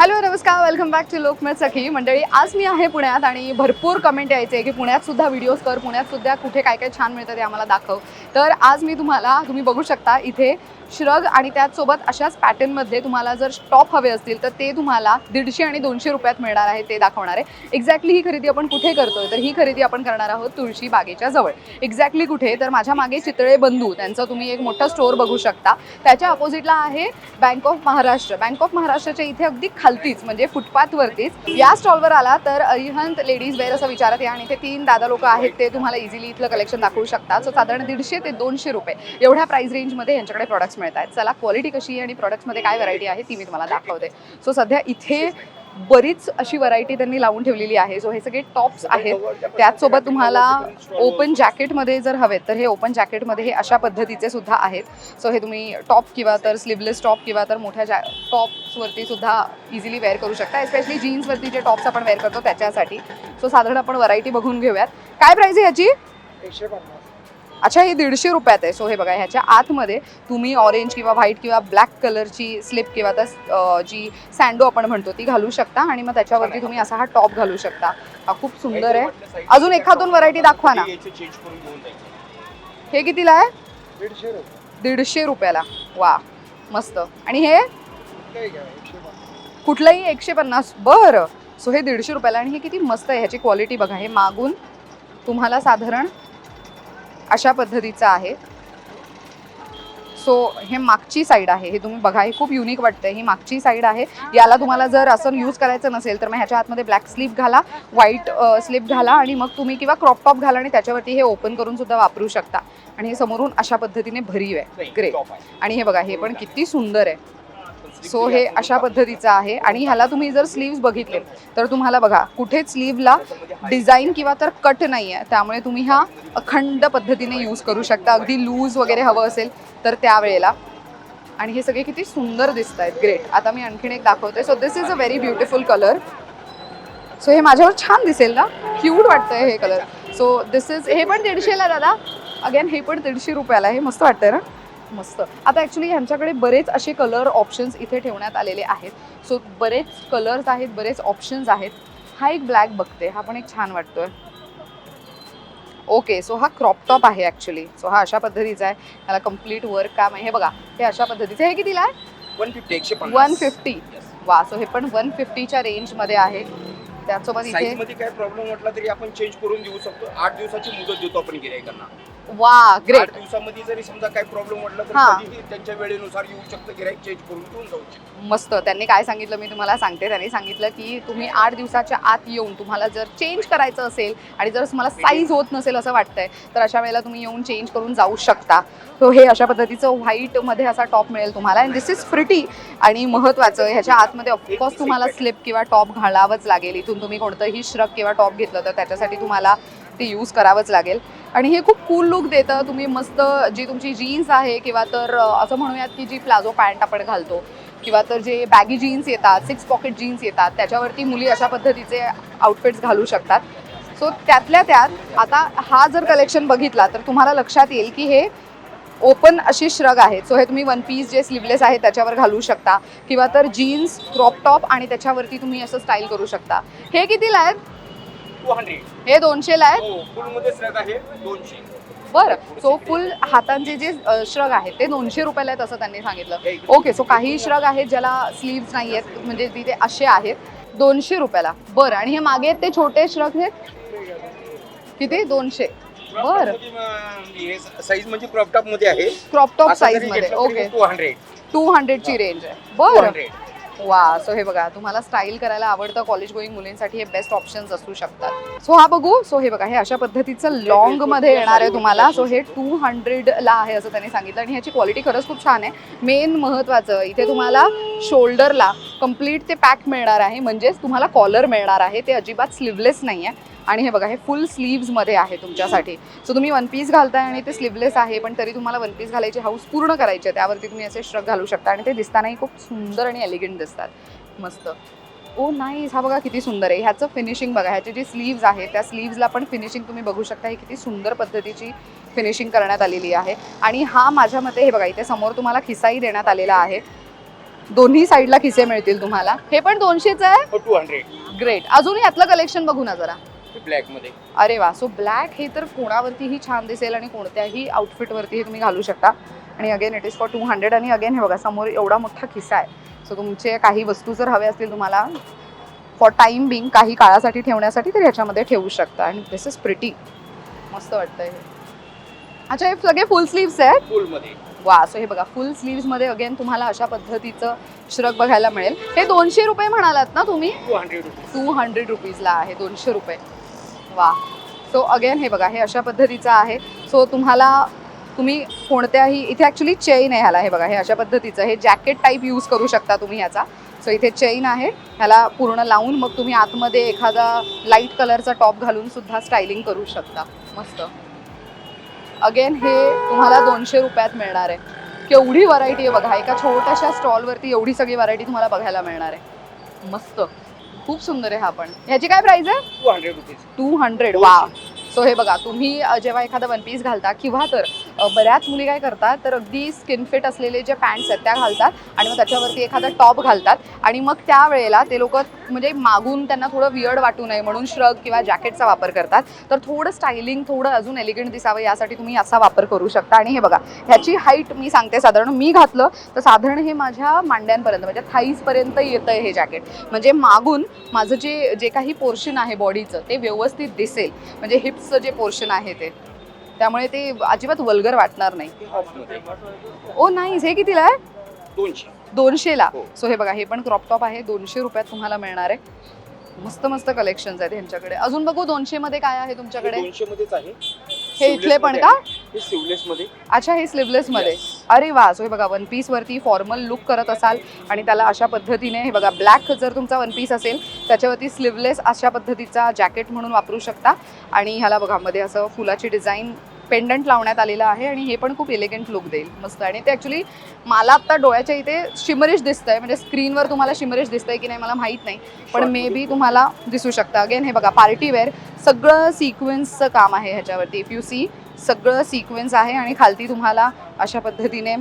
Hello नमस्कार. Welcome back to Lokmat Sakhi. मंडळी आज मी आहे पुण्यात आणि भरपूर कमेंट यायचे की पुण्यात सुद्धा व्हिडिओज कर पुण्यात सुद्धा कुठे काय काय छान मिळतं ते आम्हाला दाखव. तर आज मी तुम्हाला तुम्ही बघू शकता इथे श्रग आणि त्याचसोबत अशाच पॅटर्नमध्ये तुम्हाला जर टॉप हवे असतील तर ते तुम्हाला दीडशे आणि दोनशे रुपयात मिळणार आहे ते दाखवणार आहे. एक्झॅक्टली ही खरेदी आपण कुठे करतोय? तर ही खरेदी आपण करणार आहोत तुळशी बागेच्या जवळ. एक्झॅक्टली कुठे? तर माझ्या मागे चितळे बंधू त्यांचं तुम्ही एक मोठा स्टोअर बघू शकता. त्याच्या अपोजिटला आहे bank of Maharashtra bank of महाराष्ट्राच्या इथे अगदी खालतीच म्हणजे फुटपाथवरतीच या स्टॉलवर आला तर अरिहंत लेडीज वेअर असं विचारत या आणि ते तीन दादा लोक आहेत ते तुम्हाला इझिली इथलं कलेक्शन दाखवू शकतात सो साधारण दीडशे ते दोनशे रुपये. एवढ्या प्राइस रेंजमध्ये यांच्याकडे प्रॉडक्ट्स मिळत आहेत. चला क्वालिटी कशी आहे आणि प्रॉडक्ट्समध्ये काय व्हरायटी आहे ती मी तुम्हाला दाखवते. सो सध्या इथे बरीच अशी व्हरायटी त्यांनी लावून ठेवलेली आहे. सो हे सगळे टॉप्स आहेत. त्याचसोबत तुम्हाला ओपन जॅकेटमध्ये जर हवेत तर हे ओपन जॅकेटमध्ये हे अशा पद्धतीचे सुद्धा आहेत. सो हे तुम्ही टॉप किंवा तर स्लीवलेस टॉप किंवा तर मोठ्या जॅ टॉप्सवरती सुद्धा इझिली वेअर करू शकता. एस्पेशली जीन्सवरती जे टॉप्स आपण वेअर करतो त्याच्यासाठी. सो साधारण आपण व्हरायटी बघून घेऊयात. काय प्राईस आहे याची? एकशे पन्नास. अच्छा ही दीडशे रुपयात आहे. सो हे बघा ह्याच्या आतमध्ये तुम्ही ऑरेंज किंवा व्हाईट किंवा ब्लॅक कलरची स्लिप किंवा अं, जी सँडो आपण म्हणतो ती घालू शकता आणि मग त्याच्यावरती तुम्ही असा हा टॉप घालू शकता. हा खूप सुंदर आहे. अजून एखाद दोन व्हरायटी दाखवा ना. हे कितीला आहे? दीडशे रुपये. दीडशे रुपयाला. वा मस्त. आणि हे? कुठलंही एकशे पन्नास. बरं. सो हे दीडशे रुपयाला आणि हे किती मस्त आहे. ह्याची क्वालिटी बघा. हे मागून तुम्हाला साधारण अशा पद्धतीचं आहे. सो हे मागची साईड आहे. हे तुम्ही बघा हे खूप युनिक वाटतंय. ही मागची साईड आहे. याला तुम्हाला जर असं यूज करायचं नसेल तर मग ह्याच्या आतमध्ये ब्लॅक स्लीप घाला व्हाईट स्लीप घाला आणि मग तुम्ही किंवा क्रॉप टॉप घाला आणि त्याच्यावरती हे ओपन करून सुद्धा वापरू शकता. आणि हे समोरून अशा पद्धतीने भरीव आहे. ग्रे. आणि हे बघा हे पण किती सुंदर आहे. सो हे अशा पद्धतीचं आहे. आणि ह्याला तुम्ही जर स्लीव्ज बघितले तर तुम्हाला बघा कुठेच स्लीवला डिझाईन किंवा तर कट नाही आहे त्यामुळे तुम्ही ह्या अखंड पद्धतीने यूज करू शकता. अगदी लूज वगैरे हवं असेल तर त्यावेळेला. आणि हे सगळे किती सुंदर दिसत आहेत ग्रेट आता मी आणखीन एक दाखवते. So this is a very beautiful colour so हे माझ्यावर छान दिसेल ना? क्यूट वाटतंय हे कलर सो दिस इज हे पण दीडशेला दादा. अगेन हे पण दीडशे रुपयाला हे मस्त वाटतंय ना? मस्त. आता ॲक्च्युली ह्यांच्याकडे बरेच असे कलर ऑप्शन्स इथे ठेवण्यात आलेले आहेत. सो बरेच कलर्स आहेत बरेच ऑप्शन्स आहेत. हा एक ब्लॅक बघते. हा पण एक छान वाटतोय. ओके सो हा क्रॉप टॉप आहे ॲक्च्युली सो हा अशा पद्धतीचा आहे. त्याला कंप्लीट वर्क काम आहे. हे बघा हे अशा पद्धतीचं हे कितीला आहे? वन फिफ्टी एकशे वन फिफ्टी वा सो हे पण वन फिफ्टीच्या रेंजमध्ये आहे. त्याचसोबत साईज इथे मध्ये काय प्रॉब्लेम वाटला तरी आपण चेंज करून देऊ शकतो. आठ दिवसाची मुदत देतो आपण गिरायकांना वा आठ ग्रेट दिवसामध्ये जरी समजा काय प्रॉब्लेम वाटला तर हा. कधीही त्यांच्या वेळेनुसार येऊ शकतं. गिरायक चेंज करून घेऊन जाऊ शकतो. मस्त. त्यांनी काय सांगितलं मी तुम्हाला सांगते. त्यांनी सांगितलं की तुम्ही आठ दिवसाच्या आत येऊन तुम्हाला जर चेंज करायचं असेल आणि जर तुम्हाला साईज होत नसेल असं वाटतंय तर अशा वेळेला तुम्ही येऊन चेंज करून जाऊ शकता. तो हे अशा पद्धतीचं व्हाईटमध्ये असा टॉप मिळेल तुम्हाला. आणि दिस इज प्रिटी आणि महत्त्वाचं ह्याच्या आतमध्ये ऑफकोर्स तुम्हाला स्लिप किंवा टॉप घालावंच लागेल. इथून तुम्ही कोणतंही श्रग किंवा टॉप घेतलं तर त्याच्यासाठी तुम्हाला ते यूज करावंच लागेल. आणि हे खूप कूल लुक देतं. तुम्ही मस्त जी तुमची जीन्स आहे किंवा तर असं म्हणूयात की जी प्लाझो पॅन्ट आपण घालतो किंवा तर जे बॅगी जीन्स येतात सिक्स पॉकेट जीन्स येतात त्याच्यावरती मुली अशा पद्धतीचे आउटफिट्स घालू शकतात. सो त्यातल्या त्यात आता हा जर कलेक्शन बघितला तर तुम्हाला लक्षात येईल की हे ओपन अशी श्रग आहेत सो हे तुम्ही वन पीस जे स्लीवलेस आहे त्याच्यावर घालू शकता. किंवा तर जीन्स क्रॉप टॉप आणि त्याच्यावरती तुम्ही असं स्टाईल करू शकता. हे कितीला आहेत? टू हंड्रेड हे दोनशेला हो फुलमध्ये श्रग आहे दोनशे. बरं सो फुल हातांचे जे अ, श्रग आहेत ते दोनशे रुपयाला आहेत असं त्यांनी सांगितलं. ओके सो काही श्रग आहेत ज्याला स्लीव्स नाही आहेत म्हणजे तिथे असे आहेत दोनशे रुपयाला. बरं आणि हे मागे आहेत ते छोटे श्रग आहेत किती? दोनशे. बरं. साईज म्हणजे क्रॉप टॉपमध्ये आहे. क्रॉप टॉप साईजमध्ये ओके टू हंड्रेड टू हंड्रेडची रेंज आहे. बरं. वा सो हे बघा तुम्हाला स्टाईल करायला आवडतं कॉलेज गोईंग मुलींसाठी हे बेस्ट ऑप्शन्स असू शकतात. सो हा बघू सो हे बघा हे अशा पद्धतीचं लॉंगमध्ये येणार आहे तुम्हाला. सो हे टू हंड्रेडला आहे असं त्यांनी सांगितलं आणि ह्याची क्वालिटी खरंच खूप छान आहे. मेन महत्त्वाचं इथे तुम्हाला शोल्डरला कंप्लीट ते पॅक मिळणार आहे. म्हणजेच तुम्हाला कॉलर मिळणार आहे. ते अजिबात स्लीवलेस नाही आहे आणि हे बघा हे फुल स्लीव्जमध्ये आहे तुमच्यासाठी. सो तुम्ही वन पीस घालताय आणि ते स्लीवलेस आहे पण तरी तुम्हाला वन पीस घालायची हाऊस पूर्ण करायची आहे त्यावरती तुम्ही असे श्रग घालू शकता आणि ते दिसतानाही खूप सुंदर आणि एलिगंट दिसतात. मस्त. Oh, ओ नाही हा बघा किती सुंदर आहे. ह्याचं फिनिशिंग बघा ह्याची जी स्लीव्ज आहे त्या स्लीव्जला पण फिनिशिंग तुम्ही बघू शकता. ही किती सुंदर पद्धतीची फिनिशिंग करण्यात आलेली आहे. आणि हा माझ्या मते हे बघा इथे समोर तुम्हाला खिसाही देण्यात आलेला आहे. दोन्ही साईडला खिसे मिळतील तुम्हाला. हे पण दोनशेच आहे? टू हंड्रेड ग्रेट अजून यातलं कलेक्शन बघू ना जरा. ब्लॅकमध्ये. अरे वा. सो ब्लॅक हे तर कोणावरतीही छान दिसेल आणि कोणत्याही आउटफिटवरती हे तुम्ही घालू शकता. आणि again it is for two hundred आणि अगेन हे बघा समोर एवढा मोठा खिसा आहे. सो तुमचे काही वस्तू जर हवे असतील तुम्हाला फॉर टाइम बिंग काही काळासाठी ठेवण्यासाठी तर ह्याच्यामध्ये ठेवू शकता. आणि दिस इज प्रिटी मस्त वाटतंय हे. अच्छा हे सगळे फुल स्लीव्स आहेत? फुलमध्ये. वा सो हे बघा फुल स्लीव्समध्ये अगेन तुम्हाला अशा पद्धतीचं श्रग बघायला मिळेल. हे दोनशे रुपये म्हणालात ना तुम्ही? Two hundred rupees two hundred रुपीजला आहे दोनशे रुपये. वा. सो अगेन हे बघा हे अशा पद्धतीचं आहे. सो तुम्हाला तुम्ही कोणत्याही इथे ॲक्च्युली चेन आहे ह्याला हे बघा हे अशा पद्धतीचं हे जॅकेट टाईप यूज करू शकता तुम्ही ह्याचा. सो इथे चेन आहे ह्याला पूर्ण लावून मग तुम्ही आतमध्ये एखादा लाइट कलरचा टॉप घालून सुद्धा स्टायलिंग करू शकता. मस्त. अगेन हे तुम्हाला दोनशे रुपयात मिळणार आहे. केवढी व्हरायटी आहे बघा. एका छोट्याशा स्टॉलवरती एवढी सगळी व्हरायटी तुम्हाला बघायला मिळणार आहे. मस्त. खूप सुंदर आहे हा पण. ह्याची काय प्राइस आहे? टू हंड्रेड टू हंड्रेड वा सो हे बघा तुम्ही जेव्हा एखादा वन पीस घालता किंवा तर बऱ्याच मुली काय करतात तर अगदी स्किन फिट असलेले जे पॅन्ट्स आहेत त्या घालतात आणि मग त्याच्यावरती एखादा टॉप घालतात आणि मग त्यावेळेला ते लोक म्हणजे मागून त्यांना थोडं वियर्ड वाटू नये म्हणून श्रग किंवा जॅकेटचा वापर करतात. तर थोडं स्टायलिंग थोडं अजून एलिगंट दिसावं यासाठी तुम्ही असा वापर करू शकता. आणि हे बघा ह्याची हाईट मी सांगते साधारण मी घातलं तर साधारण हे माझ्या मांड्यांपर्यंत म्हणजे थाईजपर्यंत येतं आहे हे जॅकेट म्हणजे मागून माझं जे जे काही पोर्शन आहे बॉडीचं ते व्यवस्थित दिसेल. म्हणजे हिप्सचं जे पोर्शन आहे ते. त्यामुळे ते अजिबात वल्गर वाटणार नाही. ओ नाही हे कितीला आहे? दोनशे. दोनशेला. हो. सो हे बघा हे पण क्रॉप टॉप आहे. दोनशे रुपयात तुम्हाला मिळणार आहे. मस्त मस्त कलेक्शन आहेत ह्यांच्याकडे. अजून बघू दोनशे मध्ये काय आहे तुमच्याकडे? दोनशे मध्येच आहे. हे इथले पण का? हे सिवलेस मध्ये. अच्छा हे स्लीवलेस मध्ये. अरे वा. सो हे बघा वन पीस वरती फॉर्मल लुक करत असाल आणि त्याला अशा पद्धतीने हे बघा ब्लॅक जर तुमचा वन पीस असेल त्याच्यावरती स्लीवलेस अशा पद्धतीचा जॅकेट म्हणून वापरू शकता. आणि ह्याला बघा मध्ये असं फुलाची डिझाईन पेंडंट लावण्यात आलेलं आहे आणि हे पण खूप एलिगंट लुक देईल. मस्त. आणि ते ॲक्च्युली मला आत्ता डोळ्याच्या इथे शिमरिश दिसतंय. म्हणजे स्क्रीनवर तुम्हाला शिमरिश दिसतंय की नाही मला माहीत नाही. पण मे बी तुम्हाला दिसू शकतं. अगेन हे बघा पार्टी वेअर सगळं सिक्वेन्सचं काम आहे ह्याच्यावरती. इफ यू सी सगळं सिक्वेन्स आहे आणि खालती तुम्हाला अशा पद्धतीने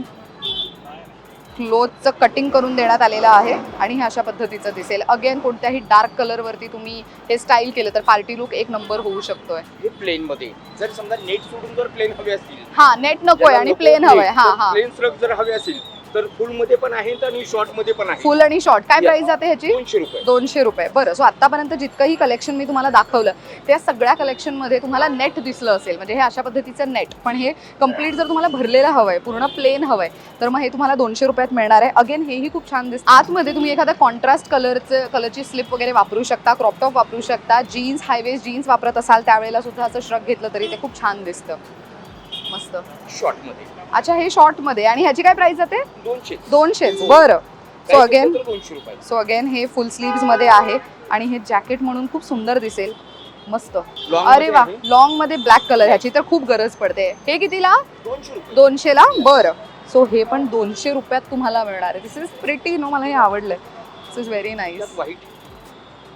क्लोथचं कटिंग करून देण्यात आलेलं आहे आणि हे अशा पद्धतीचं दिसेल. अगेन कोणत्याही डार्क कलरवरती तुम्ही हे स्टाईल केलं तर पार्टी लुक एक नंबर होऊ शकतोय. हे प्लेन मध्ये. जर समजा नेट सोडून जर प्लेन हवे असतील. हा नेट नकोय आणि प्लेन हवंय. हा हा. प्लेन स्ट्रक जर हवे असेल तर फुलमध्ये पण आहेत आणि शॉर्टमध्ये पण आहे फुल आणि शॉर्ट काय. प्राइस जाते ह्याची? दोनशे रुपये. दोनशे रुपये. बरं सो आतापर्यंत जितकंही कलेक्शन मी तुम्हाला दाखवलं त्या सगळ्या कलेक्शनमध्ये तुम्हाला नेट दिसलं असेल. म्हणजे हे अशा पद्धतीचं नेट पण हे कंप्लीट जर तुम्हाला भरलेलं हवंय पूर्ण प्लेन हवंय तर मग हे तुम्हाला दोनशे रुपयात मिळणार आहे. अगेन हेही खूप छान दिसतं. आतमध्ये तुम्ही एखादा कॉन्ट्रास्ट कलरचं कलरची स्लिप वगैरे वापरू शकता क्रॉप टॉप वापरू शकता जीन्स हायवेज जीन्स वापरत असाल त्यावेळेला सुद्धा असं श्रग घेतलं तरी ते खूप छान दिसतं. मस्त. शॉर्टमध्ये. अच्छा हे शॉर्टमध्ये. आणि ह्याची काय प्राइस जाते दोनशे. हो. बरं. सो अगेन दोनशे रुपये. सो अगेन हे फुल स्लीव्समध्ये आहे. आणि हे जॅकेट म्हणून खूप सुंदर दिसेल. मस्त. अरे मध्ये वा. आहे. लॉंगमध्ये ब्लॅक कलर ह्याची तर खूप गरज पडते. हे कितीला? दोनशे दोनशेला? बरं. सो हे पण दोनशे रुपयात तुम्हाला मिळणार आहे. दिस इज प्रिटी नो मला हे आवडलं दिस इज व्हेरी नाईस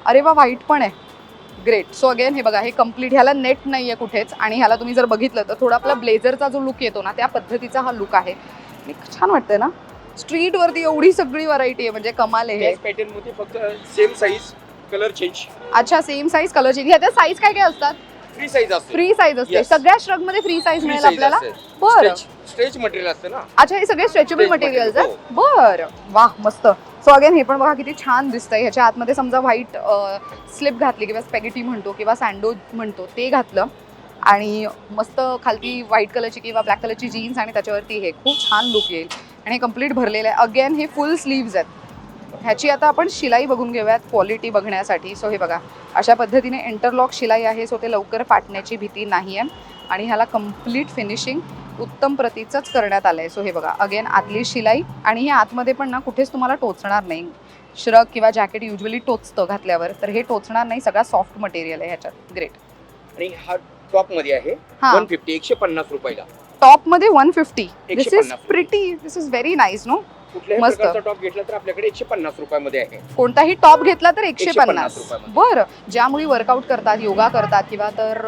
अरे वा व्हाईट पण आहे. ग्रेट सो अगेन हे बघा हे कंप्लीट ह्याला नेट नाही आहे कुठेच. आणि ह्याला तुम्ही जर बघितलं तर थोडा आपला ब्लेझरचा जो लुक येतो ना त्या पद्धतीचा हा लुक आहे. छान वाटतंय ना? स्ट्रीटवरती एवढी सगळी व्हरायटी आहे म्हणजे कमाल आहे हे. पॅटर्नमध्ये फक्त सेम साईज कलर चेंज अच्छा सेम साईज कलरची ह्याच्या साईज काय काय असतात? फ्री साईज असते. फ्री साईज असते. Yes. सगळ्या श्रगमध्ये फ्री साईज मिळेल आपल्याला. बरं. स्ट्रेच मटेरियल असते ना? अच्छा हे सगळे स्ट्रेचेबल Stretch material, आहेत? बरं. वा मस्त. सो अगेन हे पण बघा किती छान दिसतंय. ह्याच्या आतमध्ये समजा व्हाईट स्लिप घातली किंवा स्पॅगेटी म्हणतो किंवा सँडो म्हणतो ते घातलं. आणि मस्त खालती व्हाईट कलरची किंवा ब्लॅक कलरची जीन्स आणि त्याच्यावरती हे. खूप छान लुक येईल. आणि हे कंप्लीट भरलेलं आहे. अगेन हे फुल स्लीव्ज आहेत. ह्याची आता आपण शिलाई बघून घेऊयात क्वालिटी बघण्यासाठी. सो हे बघा अशा पद्धतीने इंटरलॉक शिलाई आहे सो ते लवकर फाटण्याची भीती नाही आहे आणि ह्याला कंप्लीट फिनिशिंग उत्तम प्रतीचंच करण्यात आलं आहे सो हे बघा अगेन आतली शिलाई आणि हे आतमध्ये पण ना कुठेच तुम्हाला टोचणार नाही. श्रग किंवा जॅकेट युजली टोचतं घातल्यावर तर हे टोचणार नाही सगळा सॉफ्ट मटेरियल आहे ह्याच्यात. ग्रेट आणि हा टॉपमध्ये आहे वन फिफ्टी एकशे पन्नास रुपयाला. टॉपमध्ये one fifty this is 150 pretty this is very nice no कुठल्याही मस्त. प्रकारचा टॉप घेतला तर आपल्याकडे एकशे पन्नास रुपयामध्ये आहे. कोणताही टॉप घेतला तर एकशे 150 पन्नास रुपयामध्ये. बरं. ज्या मुली वर्कआउट करतात योगा करतात किंवा तर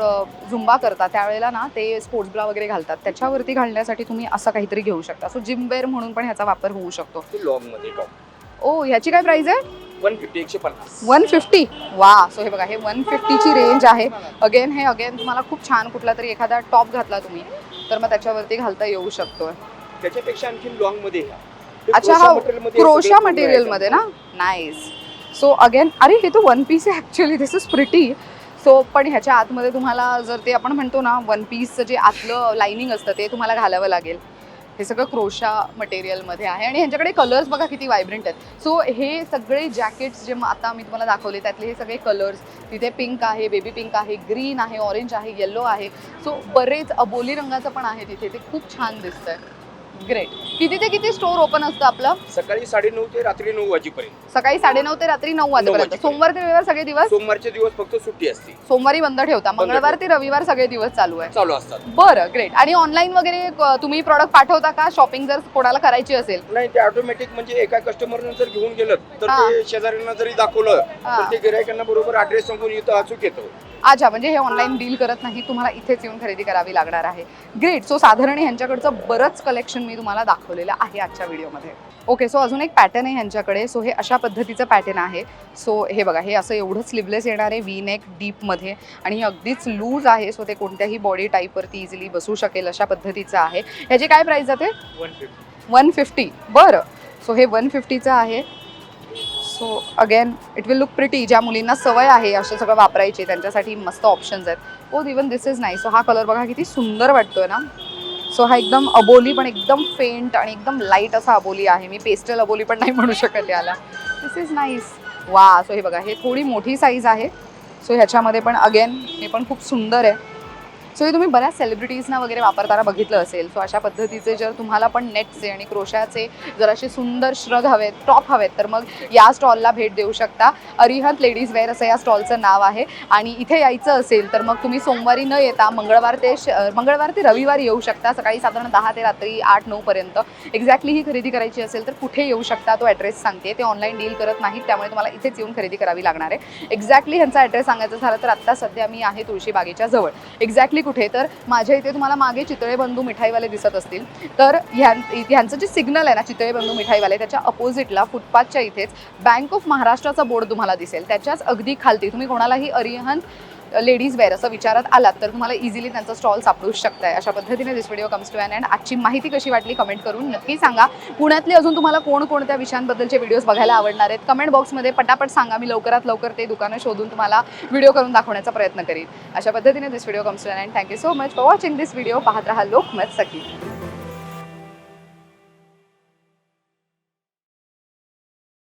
झुंबा करतात त्यावेळेला ना ते स्पोर्ट्स ब्रा वगैरे घालतात. त्याच्यावरती घालण्यासाठी तुम्ही असं काहीतरी घेऊ शकता. सो जिम वेअर म्हणून पण ह्याचा वापर होऊ शकतो. लॉंगमध्ये टॉप ओ ह्याची काय प्राइस आहे? वन फिफ्टी एकशे पन्नास. वन फिफ्टी वा. सो हे बघा हे वन फिफ्टीची रेंज आहे. अगेन हे अगेन तुम्हाला खूप छान कुठला तरी एखादा टॉप घातला तुम्ही तर मग त्याच्यावरती घालता येऊ शकतो त्याच्यापेक्षा आणखी लॉंगमध्ये घ्या. अच्छा हा क्रोशा मटेरियलमध्ये ना? नाईस सो अगेन अरे हे तर वन पीस आहे actually this is pretty so पण ह्याच्या आतमध्ये तुम्हाला जर ते आपण म्हणतो ना वन पीसचं जे आतलं लाइनिंग असतं ते तुम्हाला घालावं लागेल. हे सगळं क्रोशा मटेरियलमध्ये आहे. आणि ह्यांच्याकडे कलर्स बघा किती वायब्रंट आहेत. सो हे सगळे जॅकेट्स जे आता मी तुम्हाला दाखवले त्यातले हे सगळे कलर्स तिथे पिंक आहे बेबी पिंक आहे ग्रीन आहे ऑरेंज आहे येलो आहे. सो बरेच अबोली रंगाचं पण आहे तिथे. ते खूप छान दिसतंय. ग्रेट किती ते किती स्टोर ओपन असतं आपलं? सकाळी साडेनऊ ते रात्री नऊ वाजेपर्यंत. सकाळी साडेनऊ ते रात्री नऊ वाजेपर्यंत. वाजेपर्यंत. सोमवार ते रविवार सगळे दिवस? सोमवारचे दिवस फक्त सुट्टी असते. सोमवारी बंद ठेवता. बंद मंगळवार ते रविवार सगळे दिवस चालू आहे. चालू असतात. बरं ग्रेट आणि ऑनलाईन वगैरे तुम्ही प्रॉडक्ट पाठवता का? शॉपिंग जर कोणाला करायची असेल. नाही ते ऑटोमॅटिक म्हणजे एका कस्टमरनं जर घेऊन गेलं तर हा. ते शेजाऱ्यांना जरी दाखवलं हा. तर ते गिरायकांना बरोबर ऍड्रेस सांगून इथं अचूक येतो. अच्छा म्हणजे हे ऑनलाईन डील करत नाही तुम्हाला इथेच येऊन खरेदी करावी लागणार आहे. ग्रेट सो साधारण ह्यांच्याकडचं बरंच कलेक्शन मी तुम्हाला दाखवलेलं आहे आजच्या व्हिडिओमध्ये. ओके सो अजून एक पॅटर्न आहे ह्यांच्याकडे. सो हे अशा पद्धतीचं पॅटर्न आहे. सो हे बघा हे असं एवढं स्लीवलेस येणार आहे वी नेक डीपमध्ये आणि हे अगदीच लूज आहे. सो ते कोणत्याही बॉडी टाईपवरती इझिली बसू शकेल अशा पद्धतीचं आहे. ह्याची काय प्राईस जाते वन फिफ्टी वन फिफ्टी बरं. सो हे वन फिफ्टीचं आहे. So again it will look pretty ज्या मुलींना सवय आहे असं सगळं वापरायचे त्यांच्यासाठी मस्त ऑप्शन्स आहेत. ओ इवन दिस इज नाही सो हा कलर बघा किती सुंदर वाटतोय ना? सो हा एकदम अबोली पण एकदम फेंट आणि एकदम लाइट असा अबोली आहे. मी पेस्टल अबोली पण नाही म्हणू शकत याला. दिस इज नाईस वा सो हे बघा हे थोडी मोठी साईज आहे. सो ह्याच्यामध्ये पण अगेन हे पण खूप सुंदर आहे. सो हे तुम्ही बऱ्याच सेलिब्रिटीजना वगैरे वापरताना बघितलं असेल. सो अशा पद्धतीचे जर तुम्हाला पण नेटचे आणि क्रोशाचे जर असे सुंदर श्रग हवेत टॉप हवेत तर मग या स्टॉलला भेट देऊ शकता. अरिहंत लेडीज वेअर असं या स्टॉलचं नाव आहे. आणि इथे यायचं असेल तर मग तुम्ही सोमवारी न येता मंगळवार ते श मंगळवार ते रविवार येऊ शकता. सकाळी साधारण दहा ते रात्री आठ नऊपर्यंत एक्झॅक्टली ही खरेदी करायची असेल तर कुठे येऊ शकता तो ॲड्रेस सांगते. ते ऑनलाईन डील करत नाहीत त्यामुळे तुम्हाला इथेच येऊन खरेदी करावी लागणार आहे. एक्झॅक्टली ह्यांचा ॲड्रेस सांगायचं झालं तर आत्ता सध्या मी आहे तुळशीबागेच्या जवळ. एक्झॅक्टली कुठे तर माझ्या इथे तुम्हाला मागे चितळे बंधू मिठाईवाले दिसत असतील. तर ह्यां ह्यांचं जे सिग्नल आहे ना चितळे बंधू मिठाईवाले त्याच्या अपोजिटला फुटपाथच्या इथेच बँक ऑफ महाराष्ट्राचा बोर्ड तुम्हाला दिसेल. त्याच्याच अगदी खालती. तुम्ही कोणालाही अरिहंत लेडीज वेअर असं विचारात आलात तर तुम्हाला इझिली त्यांचा स्टॉल सापडूच शकताय. अशा पद्धतीने this video comes to end and आजची माहिती कशी वाटली कमेंट करून नक्की सांगा. पुण्यातले अजून तुम्हाला कोणकोणत्या विषयांबद्दलचे व्हिडिओज बघायला आवडणार आहेत कमेंट बॉक्समध्ये पटापट सांगा. मी लवकरात लवकर ते दुकानं शोधून तुम्हाला व्हिडिओ करून दाखवण्याचा प्रयत्न करीन. अशा पद्धतीने this video comes to end thank you so much for watching this video पाहत राहा लोकमत सखी.